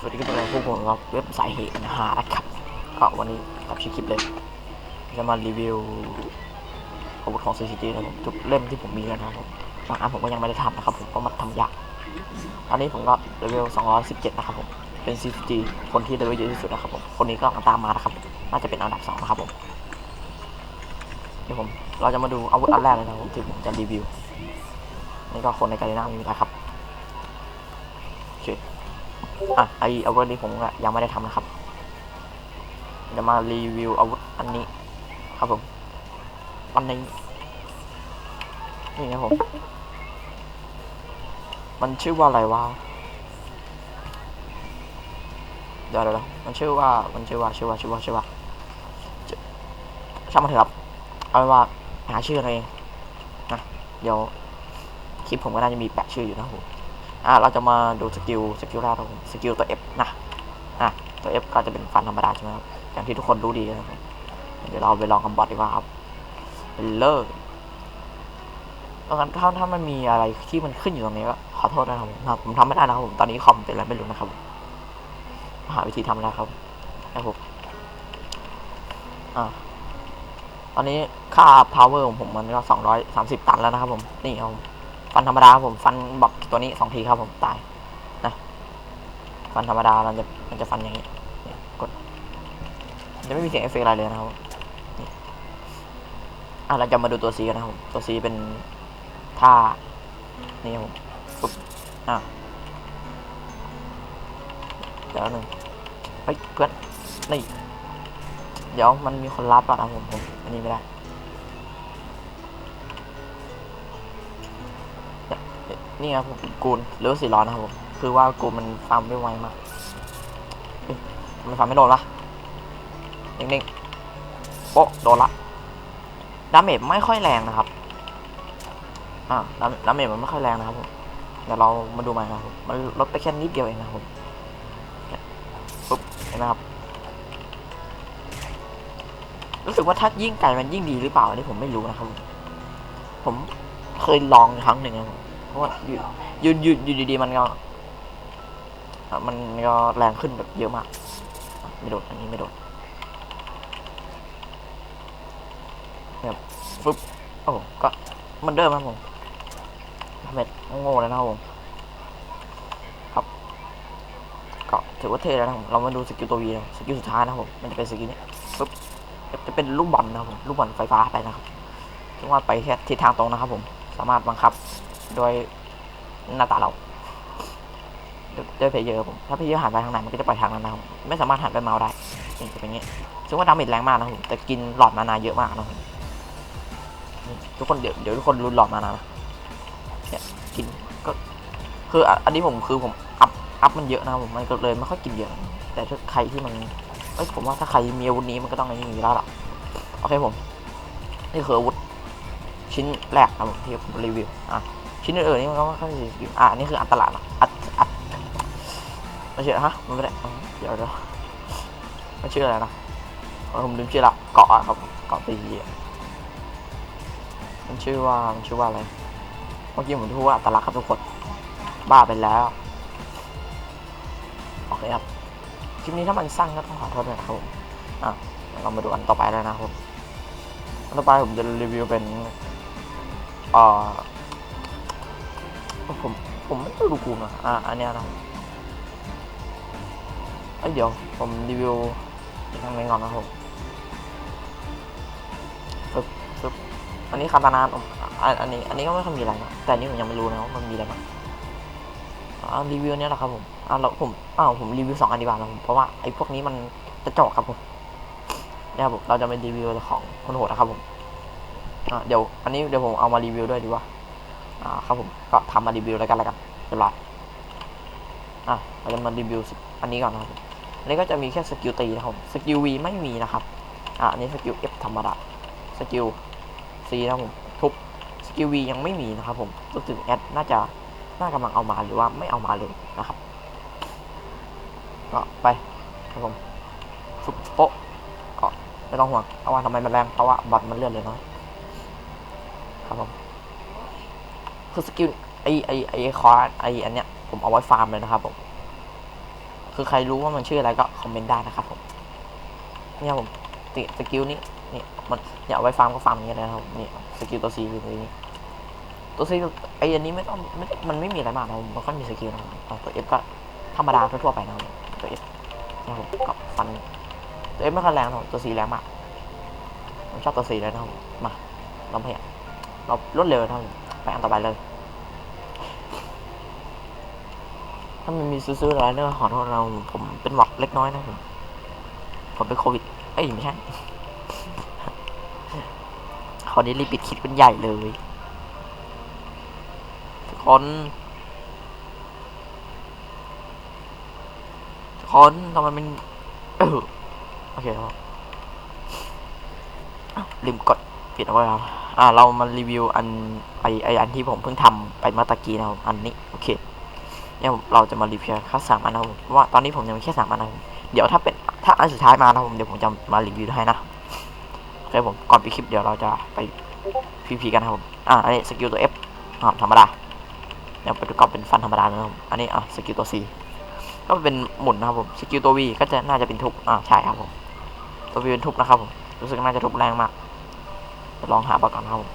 สวัสดีครับพวกผมครับเว็บสายเหตุนะฮะนะครับก็วันนี้ตับชื่อคลิปเลย จะมารีวิวอาวุธของ CCG นะครับทุกเล่มที่ผมมีนะครับผมบางอันผมก็ยังไม่ได้ทำนะครับ ผมก็มาทำยากตอนนี้ผมก็เลเวล217 นะครับผมเป็น CCG คนที่เลเวลเยอะที่สุดนะครับผมคนนี้ก็ตามมานะครับ น่าจะเป็นอันดับสองนะครับผมเดี๋ยวผมเราจะมาดูอาวุธอันแรกเลยนะครับผมที่ผมจะรีวิวนี่ก็คนในการีน่ามีนะครับโอเค อะไออาวุธนี้ผมยังไม่ได้ทำนะครับจะมารีวิวอาวุธอันนี้ ครับผมอันนี้นี่ครับผม มันชื่อว่าอะไรวะเดี๋ยวเดี๋ยวมันชื่อว่ามันชื่อว่าชื่อว่าชื่อว่าชื่อว่าชื่อช่างมันเถอะครับเอาเป็นว่าหาชื่ออะไรนะเดี๋ยวคลิปผมก็น่าจะมีแปะชื่ออยู่นะผม อ่าเราจะมาดูสกิลสกิลแรกครับผมสกิลตัว F นะอะตัว F ก็จะเป็นฟันธรรมดาใช่ไหมครับอย่างที่ทุกคนรู้ดีนะครับเดี๋ยวเราไปลองกับบอทดีกว่าครับเป็นเลิกเพราะงั้นถ้าถ้ามันมีอะไรที่มันขึ้นอยู่ตรงนี้ก็ขอโทษนะครับผมผมทำไม่ได้นะครับผมตอนนี้คอมเป็นอะไรไม่รู้นะครับหาวิธีทำแล้วครับนะครับผมอ่าตอนนี้ค่า power ของผมมันก็230ตันแล้วนะครับผมนี่ครับ ฟันธรรมดาผมฟันบอกตัวนี้สองทีครับผมตายนะฟันธรรมดาเราจะมันจะฟันอย่างนี้กดจะไม่มีเสียงเอฟเฟกต์อะไรเลยนะครับนี่อะเราจะมาดูตัวซีกันนะครับผมตัวซีเป็นท่านี่ครับผมปุ๊บอะเดี๋ยวหนึ่งเฮ้ยเพื่อนนี่เดี๋ยวมันมีคนรับอะนะผมผมอันนี้ไม่ได้ นี่ครับผมกูนหรือสีร้อนนะครับผมคือว่ากูมันฟาร์มไม่ไวมากมันฟาร์มไม่โดนละนิ่งๆโป๊ะโดนละดาเมจไม่ค่อยแรงนะครับอ่าดาดาเมจมันไม่ค่อยแรงนะครับผมเดี๋ยวเรามาดูใหม่นะครับผมมันลดไปแค่นิดเดียวเองนะครับผมนี่ยปุ๊บเห็นไหมครับรู้สึกว่าถ้ายิ่งไกลมันยิ่งดีหรือเปล่าอันนี้ผมไม่รู้นะครับผมเคยลองครั้งหนึ่งนะครับ ราะว่าอยู่อยู่อยู่ดีๆมันก็มันก็แรงขึ้นแบบเยอะมาก ไม่โดดอันนี้ไม่โดดเนี่ยฟึบโอ้ก็มันเดิมครับผมทำเม็ดโง่ๆเลยนะครับผมครับก็ถือว่าเท่แล้วนะผมเรามาดูสกิลตัววีนะสกิลสุดท้ายนะครับผมมันจะเป็นสกิลเนี้ยฟึบจะเป็นลูกบอลนะครับผมลูกบอลไฟฟ้าไปนะครับซึ่งว่าไปแค่ทิศทางตรงนะครับผมสามารถบังคับ โดยหน้าตาเราโดยเพลเยอร์ผมถ้าเพลเยอร์หันไปทางไหนมันก็จะไปทางนั้นนะครับไม่สามารถหันไปเมาส์ได้นี่จะเป็นอย่างนี้ซึ่งว่าดาเมจแรงมากนะผมแต่กินหลอดมานาเยอะมากนะทุกคนเดี๋ยวเดี๋ยวทุกคนรุนหลอดมานานะเนี่ยกินก็คืออันนี้ผมคือผมอัพอัพมันเยอะนะผมมันก็เลยไม่ค่อยกินเยอะ แต่ถ้าใครที่มันเอ้ยผมว่าถ้าใครมีอาวุธนี้มันก็ต้องอันนี้แล้วล่ะโอเคผมนี่คืออาวุธชิ้นแรกนะครับผมที่ผมรีวิวอะ ชิ้นอื่นๆนี่มันก็ไม่ค่อยมีสกิลอะอันนี่คืออันตรายนะอัดอัดไม่ใช่ฮะมันไม่ได้เดี๋ยวเดี๋ยวมันชื่ออะไรนะผมลืมชื่อละเกาะครับเกาะตีมันชื่อว่ามันชื่อว่าอะไรเมื่อกี้ผมพูดว่าอัตลักษณ์ครับทุกคนบ้าไปแล้วโอเคครับคลิปนี้ถ้ามันสั้นก็ต้องขอโทษด้วยนะครับผมอะเรามาดูอันต่อไปแล้วนะครับอันต่อไปผมจะรีวิวเป็นเอ่อ ผมผมไม่รู้กูนะอะอันเนี้ยนะเอ้ยเดี๋ยวผมรีวิวอีกครั้งหนึงก่อนนะผมปึ๊บปึ๊บอันนี้คาตานาผมอันอันนี้ อันนี้ก็ไม่ค่อยมีอะไรนะแต่อันนี้ผมยังไม่รู้นะว่ามันมีอะไรบ้างอ่ารีวิวเนี้ยแหละครับผมอ่าแล้วผมอ้าวผมรีวิวสองอันดีกว่านะผมเพราะว่าไอ้พวกนี้มันจะจอกครับผมเนี่ยครับผมเราจะไปรีวิวของคนโหดนะครับผมอ่าเดี๋ยวอันนี้เดี๋ยวผมเอามารีวิวด้วยดีกว่า อ่าครับผมก็ทำมารีวิวแล้วกันแล้วกันเรียบร้อยอะเราจะมารีวิวอันนี้ก่อนนะครับผมอันนี้ก็จะมีแค่สกิลตีนะครับผมสกิล V ไม่มีนะครับอ่าอันนี้สกิล F ธรรมดาสกิล C นะครับผมทุบสกิล V ยังไม่มีนะครับผมรู้สึกแอดน่าจะน่ากำลังเอามาหรือว่าไม่เอามาเลยนะครับก็ไปครับผมฟุบโป๊ะก็ไม่ต้องห่วงเพราะว่าทำไมมันแรงเพราะว่าบอทมันเลื่อนเลยน้อยครับผม คือสกิลไอไอไอคอร์ไออันเนี้ยผมเอาไว้ฟาร์มเลยนะครับผม คือใครรู้ว่ามันชื่ออะไรก็คอมเมนต์ได้นะครับผมเนี่ยผมติสกิลนี้นี่มันอยาเอาไว้ฟาร์มก็ฟาร์มอย่างเงี้ยนะครับนี่สกิลตัวซีคือตัวนี้ตัวซีไออันนี้ไม่ต้องไม่มันไม่มีอะไรมากนะครับมันก็มีสกิลนะครับตัวเอฟก็ธรรมดาทั่วไปนะครับตัวเอฟนะครับกับฟันตัวเอฟไม่ค่อยแรงนะครับตัวซีแรงมากผมชอบตัวซีเลยนะครับมาเราพยายามเรารวดเร็วนะครับไปอันต่อไปเลย ถ้ามันมีซื้อๆอะไรเนอะขอโทษเราผมเป็นหวัดเล็กน้อยนะผมผมเป็นโควิด เอ้ยไม่ใช่คราวนี้รีบปิดคลิปเป็นใหญ่เลยทุกคนทุกคนทำไมมันเออโอเคครับอ้วลืมกดปิดเอาไว้ครับอ่า เรามารีวิวอันไอไออันที่ผมเพิ่งทำไปเมื่อตะกี้นะครับอันนี้ โอเค เนี่ยเราจะมารีวิวแค่สามอันนะผมว่าตอนนี้ผมยังมีแค่สามอันนะผมเดี๋ยวถ้าเป็นถ้าอันสุดท้ายมานะผมเดี๋ยวผมจะมารีวิวให้นะโอเคผมก่อนปิดคลิปเดี๋ยวเราจะไปพีพีกันนะครับผมอ่าอันนี้สกิลตัว F อ่าธรรมดาเดี๋ยวไปดูก็เป็นฟันธรรมดาเนะครับผมอันนี้อะสกิลตัว C ก็เป็นหมุนนะครับผมสกิลตัว V ก็จะน่าจะเป็นทุบอ่าใช่ครับผมตัว V เป็นทุบนะครับผมรู้สึกน่าจะทุบแรงมากเดี๋ยวลองหาประกันครับผม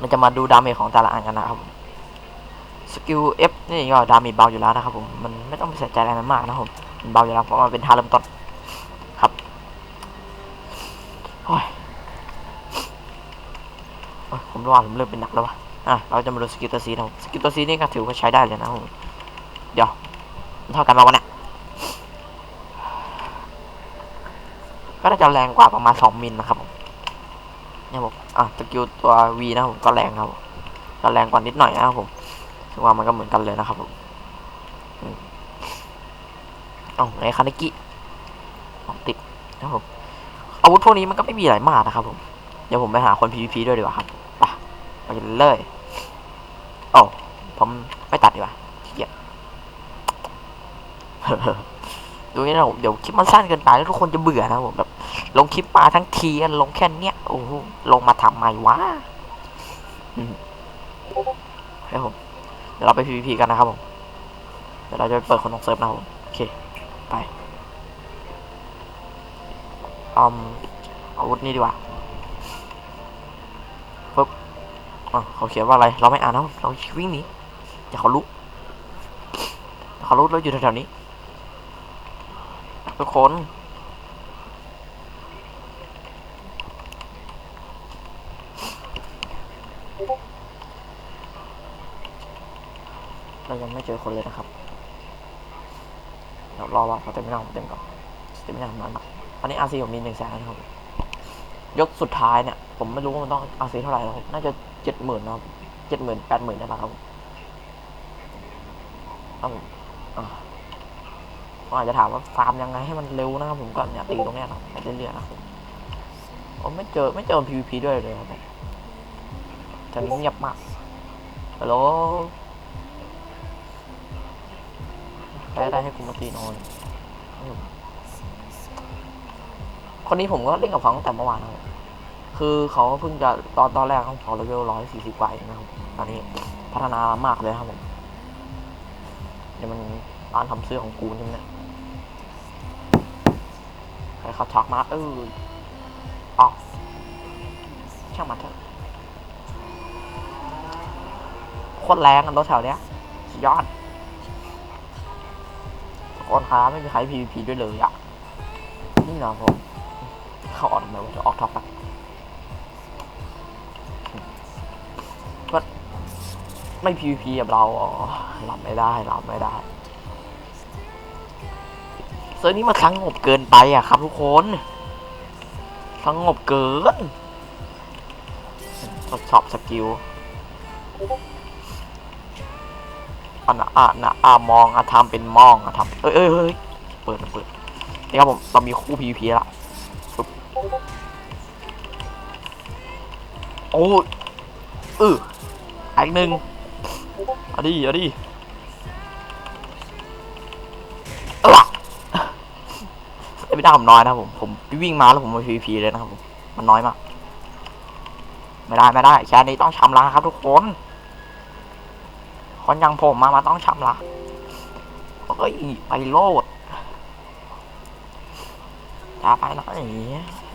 มันจะมาดูดาเมจของแต่ละอันกันนะครับผม สกิล F นี่ก็ดาเมจเบาอยู่แล้วนะครับผมมันไม่ต้องไปใส่ใจอะไรมันมากนะครับผมมันเบาอยู่แล้วเพราะมันเป็นท่าเริ่มต้นครับโอ้ยโอ้ยผมรู้ว่าผมเริ่มเป็นหนักแล้ววะอะเราจะมาดูสกิลตัวซีนะครับสกิลตัวซีนี่ก็ถือว่าใช้ได้เลยนะครับผมเดี๋ยวเท่ากันมาวะเนี่ยก็น่าจะแรงกว่าประมาณ2มิลนะครับผมเนี่ยผมอะสกิลตัว V นะผมก็แรงครับผมก็แรงกว่านิดหน่อยนะครับผม ว่ามันก็เหมือนกันเลยนะครับผมอืมเอาไงคานิกิติดนะครับผมอาวุธพวกนี้มันก็ไม่มีอะไรมากนะครับผมเดี๋ยวผมไปหาคน PVP ด้วยดีกว่าครับไปไปเลยโอ้ผมไม่ตัดดีกว่าเกียจดูนี่นะผมเดี๋ยวคลิปมันสั้นเกินไปแล้วทุกคนจะเบื่อนะครับผมแบบลงคลิปมาทั้งทีลงแค่เนี้ยโอ้โหลงมาทำไมวะอืมให้ผม เดี๋ยวเราไป PVP กันนะครับผม เดี๋ยวเราจะไปเปิดคนของเซิร์ฟนะครับผม โอเค ไปอืมอาวุธนี่ดีกว่าปึ๊บอะเขาเขียนว่าอะไร เราไม่อ่านนะเราวิ่งหนีอย่าเขาลุกเขาลุกเราอยู่แถวๆนี้ทุกคน เจอคนเลยนะครับเดี๋ยวรอรอเขาเต็มไม่ได้ผมเต็มก่อนเต็มไม่ได้ผมนอนหนักตอนนี้อาซีผมมีหนึ่งแสนนะครับยกสุดท้ายเนี่ย ผมไม่รู้ว่ามันต้องอาซีเท่าไหร่นะครับน่าจะเจ็ดหมื่นนะครับเจ็ดหมื่นแปดหมื่นนี่แหละครับต้องอ่าผมอาจจะถามว่าฟาร์มยังไงให้มันเร็วนะครับผมก็เนี่ยตีตรงเนี้ยนะไปเรื่อยๆนะครับผมผมไม่เจอไม่เจอ PVP ด้วยเลยครับจะเงียบมากฮัลโหล ใครได้ให้กูมาตีนอนคนนี้ผมก็เล่นกับเขาตั้งแต่เมื่อวานนะครับคือเขาเพิ่งจะตอนตอนแรกเขาเขาเลเวลร้อยสี่สิบกว่าเองนะครับตอนนี้พัฒนามากเลยครับผมเดี๋ยวมันร้านทำเสื้อของกูนี่เนี่ยใครเขาชักมาเออออกช่างมันเถอะโคตรแรงกันรถแถวเนี้ยยอด ออนค้าไม่มีใคร PVP ด้วยเลยอะ นี่นะผมเขาออนมาว่าจะออกท็อปอะก็ไม่ PVP กับเราอ๋อรับไม่ได้รับไม่ได้เซิร์ฟนี้มันสงบเกินไปอะครับ ทุกคนสงบเกินทดสอบสกิล อันน่ะอะนะอะมองอะทำเป็นมองอะทำเอ้ยเอ้ยเอ้ยเปิดเปิดนี่ครับผมเรามีคู่ PVP ละโอ้ยเอออีกหนึ่งเอาดิเอาดิเออไม่ได้ผมน้อยนะผมผมวิ่งมาแล้วผมมา PVP เลยนะครับผมมันน้อยมาก ไม่ได้ไม่ได้แค่นี้ต้องชำระครับทุกคน คนอย่างผมมามาต้องชำระเอ้ยไปโลดอย่าไปนะอย่างงี้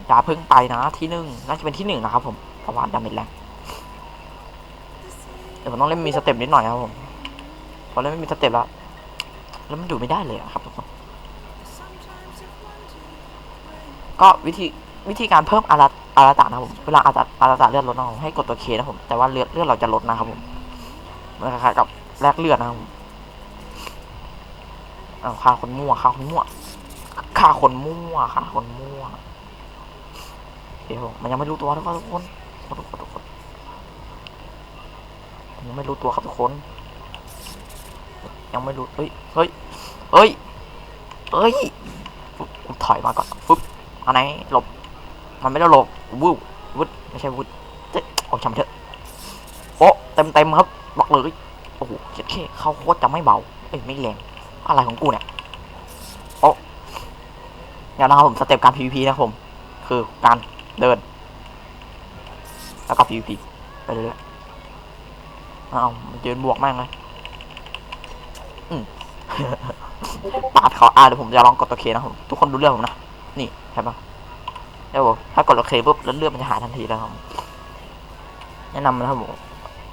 อย่าเพิ่งไปนะที่หนึ่งน่าจะเป็นที่หนึ่งนะครับผมเพราะว่าดาเมจแรงเดี๋ยวผมต้องเล่นมีสเต็ปนิดหน่อยครับผมพอเล่นไม่มีสเต็ปแล้ว แล้วมันอยู่ไม่ได้เลยอะครับทุกคนก็วิธีวิธีการเพิ่มอาราอาราตะนะผมเวลาอาราตอาราตะเลือดลดนะผมให้กดตัวเคนะผมแต่ว่าเลือดเลือดเราจะลดนะครับผมมันคล้ายๆกับ แลกเลือดนะครับผมอ้าฆ่าคนมั่วฆ่าคนมั่วฆ่าคนมั่วฆ่าคนมั่วเดี๋ยวมันยังไม่รู้ตัวนะครับทุกคนทุกคนทุกคนยังไม่รู้ตัวครับทุกคน ยังไม่รู้เฮ้ยเฮ้ยเฮ้ยเฮ้ยกูถอยมาก่อนปุ๊บอันไหนหลบมันไม่ได้หลบวูบวุดไม่ใช่วุดเจ๊โอ้ช่างมันเถอะโอ้เต็มเต็มครับบอกเลย อ้โหเจ็ดเคเขาโคตรจะไม่เบา เอ้ยไม่แรง อะไรของกูเนี่ยโอ้เดี๋ยวนะครับผมสเต็ปการ PVP นะผม คือการเดิน แล้วก็ PVP ไปเรื่อยๆเอามันยืนบวกม่งเลยอืมปาดเขาอ่าเดี๋ยวผมจะลองกดตัวเคนะผมทุกคนดูเรื่องผมนะ นี่ใช่ปะเดี๋ยวผมถ้ากดตัวเคปุ๊บแล้วเลือดมันจะหายทันทีแล้วครับแนะนำนะครับผม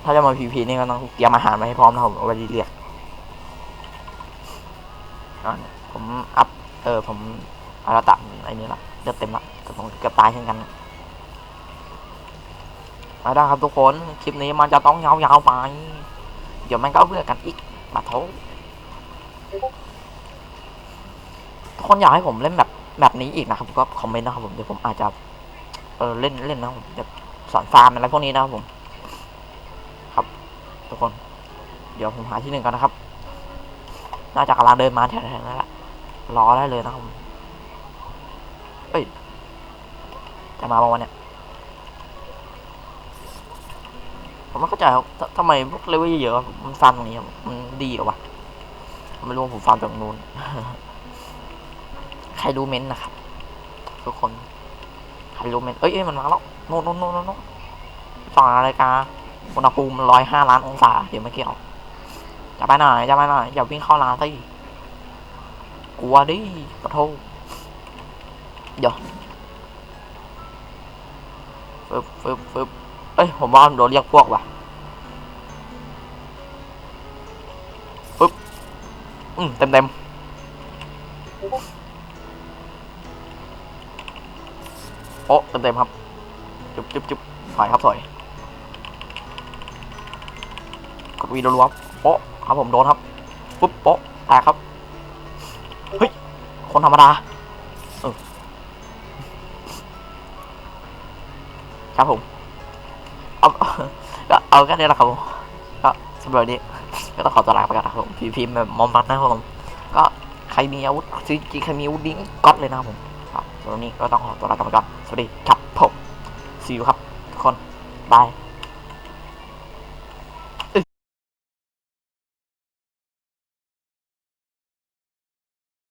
ถ้าจะมา PVP นี่ก็ต้องเตรียมอาหารมาให้พร้อมนะผมเอาไว้เรียกอ่าผมอัพเออผมอาราตะไอ้นี่ละเลือดเต็มละแต่ผมเกือบตายเช่นกันเอาได้ครับทุกคน คลิปนี้มันจะต้องยาวๆไป เดี๋ยวมันก็เบื่อกันอีกมาโถทุกคนอยากให้ผมเล่นแบบแบบนี้อีกนะครับก็คอมเมนต์นะครับผมเดี๋ยวผมอาจจะเออเล่นเล่นนะผมจะสอนฟาร์มอะไรพวกนี้นะครับผม ทุกคน เดี๋ยวผมหาที่หนึ่งกันนะครับ น่าจะกำลังเดินมาแถวๆนั้นแหละรอได้เลยนะครับผมเอ้ยจะมาประมาณเนี้ยผมไม่เข้าใจครับทำไมพวกเลเวลเยอะๆมันฟาร์มตรงนี้มันดีเหรอวะไม่รู้ผมฟาร์มตรงนู้นใครรู้เม้นต์นะครับทุกคนใครรู้เม้นต์เอ้ยมันมาแล้วโน่นโน่นโน่นโน่นสองนาฬิกา อุณหภูมิร้อยห้าล้านองศาเดี๋ยวไม่เกี่ยวจะไปไหนจะไปไหนอย่าวิ่งเข้าร้านสิกลัวดิปะโทเดี๋ยวฟึบฟึบฟึบเอ้ยผมว่าโดนเรียกพวกว่ะฟึบอืมเต็มเต็มโอ้เต็มเต็มครับจุ๊บจุ๊บจุ๊บถอยครับถอย วีรัวๆโป๊ะครับผมโดนครับปุ๊บโป๊ะแตกครับเฮ้ยคนธรรมดาเออครับผมเอาก็เอาแค่นี้แหละครับผมก็สำหรับวันนี้ก็ต้องขอตัวลาไปก่อนนะครับผมพีพีแบบมอมรัดนะครับผมก็ใครมีอาวุธจริงๆใครมีอาวุธดิ้งก๊อตเลยนะครับผมครับสำหรับวันนี้ก็ต้องขอตัวลาไปก่อนสวัสดีครับผม see you ครับทุกคนบาย